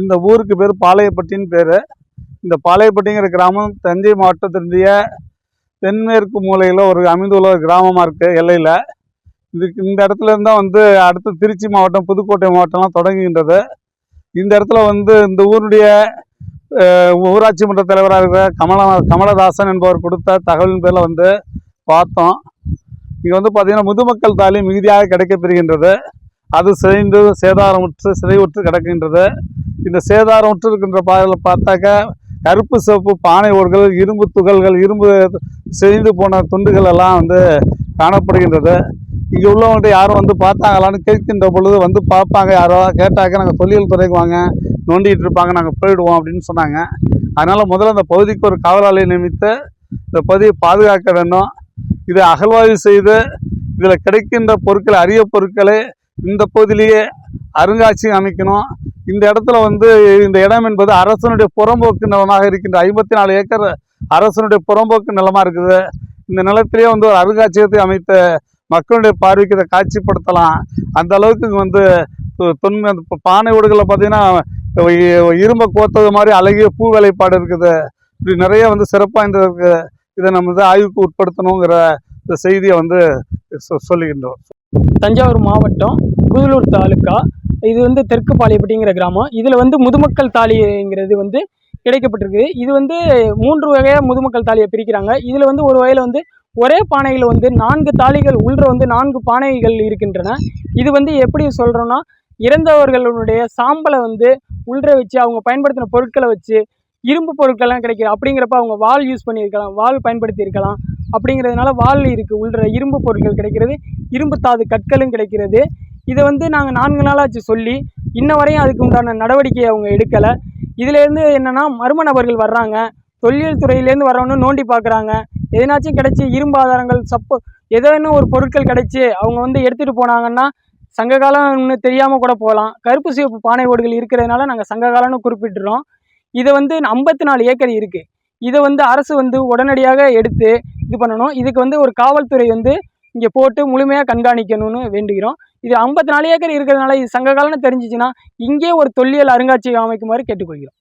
இந்த ஊருக்கு பேர் பாளையப்பட்டின்னு பேர். இந்த பாளையப்பட்டிங்கிற கிராமம் தஞ்சை மாவட்டத்தினுடைய தென்மேற்கு மூலையில் ஒரு அமைந்துள்ள ஒரு கிராமமாக இருக்குது எல்லையில். இதுக்கு இந்த இடத்துல இருந்தால் வந்து அடுத்து திருச்சி மாவட்டம் புதுக்கோட்டை மாவட்டம்லாம் தொடங்குகின்றது. இந்த இடத்துல வந்து இந்த ஊருடைய ஊராட்சி மன்ற தலைவராக இருக்கிற கமல கமலதாசன் என்பவர் கொடுத்த தகவலின் பேரில் வந்து பார்த்தோம். இங்கே வந்து பார்த்திங்கன்னா முதுமக்கள் தாலி மிகுதியாக கிடைக்கப்பெறுகின்றது. அது சிதைந்து சேதாரமுற்று சிதைவுற்று கிடக்கின்றது. இந்த சேதாரமுற்று இருக்கின்ற பாதையில் பார்த்தாக்க கருப்பு சிவப்பு பானை ஓடுகள் இரும்பு துகள்கள் இரும்பு சிதைந்து போன துண்டுகள் எல்லாம் வந்து காணப்படுகின்றது. இங்கே உள்ளவங்கள்ட்ட யாரும் வந்து பார்த்தாங்களான்னு கேட்கின்ற பொழுது வந்து பார்ப்பாங்க. யாரோ கேட்டாக்க நாங்கள் தொழில் துறைக்கு வாங்க நோண்டிகிட்டு இருப்பாங்க நாங்கள் போயிடுவோம் அப்படின்னு சொன்னாங்க. அதனால் முதல்ல அந்த பகுதிக்கு ஒரு காவலாளியை நியமித்து இந்த பகுதியை பாதுகாக்க வேண்டும். இதை அகழ்வாய்வு செய்து இதில் கிடைக்கின்ற பொருட்களை அரிய பொருட்களை இந்த பகுதியிலேயே அருங்காட்சியகம் அமைக்கணும். இந்த இடத்துல வந்து இந்த இடம் என்பது அரசனுடைய புறம்போக்கு நிலமாக இருக்கின்ற ஐம்பத்தி நாலு ஏக்கர் அரசனுடைய புறம்போக்கு நிலமாக இருக்குது. இந்த நிலத்திலேயே வந்து ஒரு அருங்காட்சியகத்தை அமைத்த மக்களுடைய பார்வைக்கு இதை காட்சிப்படுத்தலாம். அந்த அளவுக்கு வந்து தொன்மை அந்த பானை ஓடுகளில் பார்த்தீங்கன்னா இரும்பை கோத்தது மாதிரி அழகிய பூ வேலைப்பாடு இருக்குது. இப்படி நிறைய வந்து சிறப்பாக இந்த இதை நம்ம வந்து ஆய்வுக்கு உட்படுத்தணுங்கிற இந்த செய்தியை வந்து சொ- சொல்லுகின்றோம். தஞ்சாவூர் மாவட்டம் புதலூர் தாலுக்கா. இது வந்து தெற்கு பாளையப்பட்டிங்கிற கிராமம். இதில் வந்து முதுமக்கள் தாலிங்கிறது வந்து கிடைக்கப்பட்டிருக்கு. இது வந்து மூன்று வகையாக முதுமக்கள் தாலியை பிரிக்கிறாங்க. இதில் வந்து ஒரு வகையில் வந்து ஒரே பானையில் வந்து நான்கு தாலிகள் உள்ள வந்து நான்கு பானைகள் இருக்கின்றன. இது வந்து எப்படி சொல்கிறோன்னா இறந்தவர்களுடைய சாம்பலை வந்து உள்ற வச்சு அவங்க பயன்படுத்தின பொருட்களை வச்சு இரும்பு பொருட்கள்லாம் கிடைக்கிது அப்படிங்கிறப்ப அவங்க வால் யூஸ் பண்ணியிருக்கலாம் வால் பயன்படுத்தியிருக்கலாம். அப்படிங்கிறதுனால வாள் இருக்குது உள்ள இரும்பு பொருட்கள் கிடைக்கிறது இரும்பு தாது கற்களும் கிடைக்கிறது. இதை வந்து நாங்கள் நான்கு நாளாச்சு சொல்லி இன்ன வரையும் அதுக்கு உண்டான நடவடிக்கையை அவங்க எடுக்கலை. இதுலேருந்து என்னென்னா மர்ம நபர்கள் வர்றாங்க. தொழில் துறையிலேருந்து வரவனும் நோண்டி பார்க்குறாங்க. எதனாச்சும் கிடைச்சி இரும்பு ஆதாரங்கள் சப்போ ஏதோன்னு ஒரு பொருட்கள் கிடைச்சி அவங்க வந்து எடுத்துகிட்டு போனாங்கன்னா சங்ககாலம்னு தெரியாமல் கூட போகலாம். கருப்பு சிவப்பு பானை ஓடுகள் இருக்கிறதுனால நாங்கள் சங்ககாலம்னு குறிப்பிட்டுறோம். இதை வந்து ஐம்பத்தி நாலு ஏக்கர் இருக்குது இதை வந்து அரசு வந்து உடனடியாக எடுத்து இது பண்ணணும். இதுக்கு வந்து ஒரு காவல்துறை வந்து இங்கே போட்டு முழுமையாக கண்காணிக்கணும்னு வேண்டுகிறோம். இது ஐம்பத்தி நாலு ஏக்கர் இருக்கிறதுனால இது சங்க காலம்னு தெரிஞ்சிச்சுன்னா இங்கே ஒரு தொல்லியல் அருங்காட்சியகம் அமைக்குமாறு கேட்டுக்கொள்கிறோம்.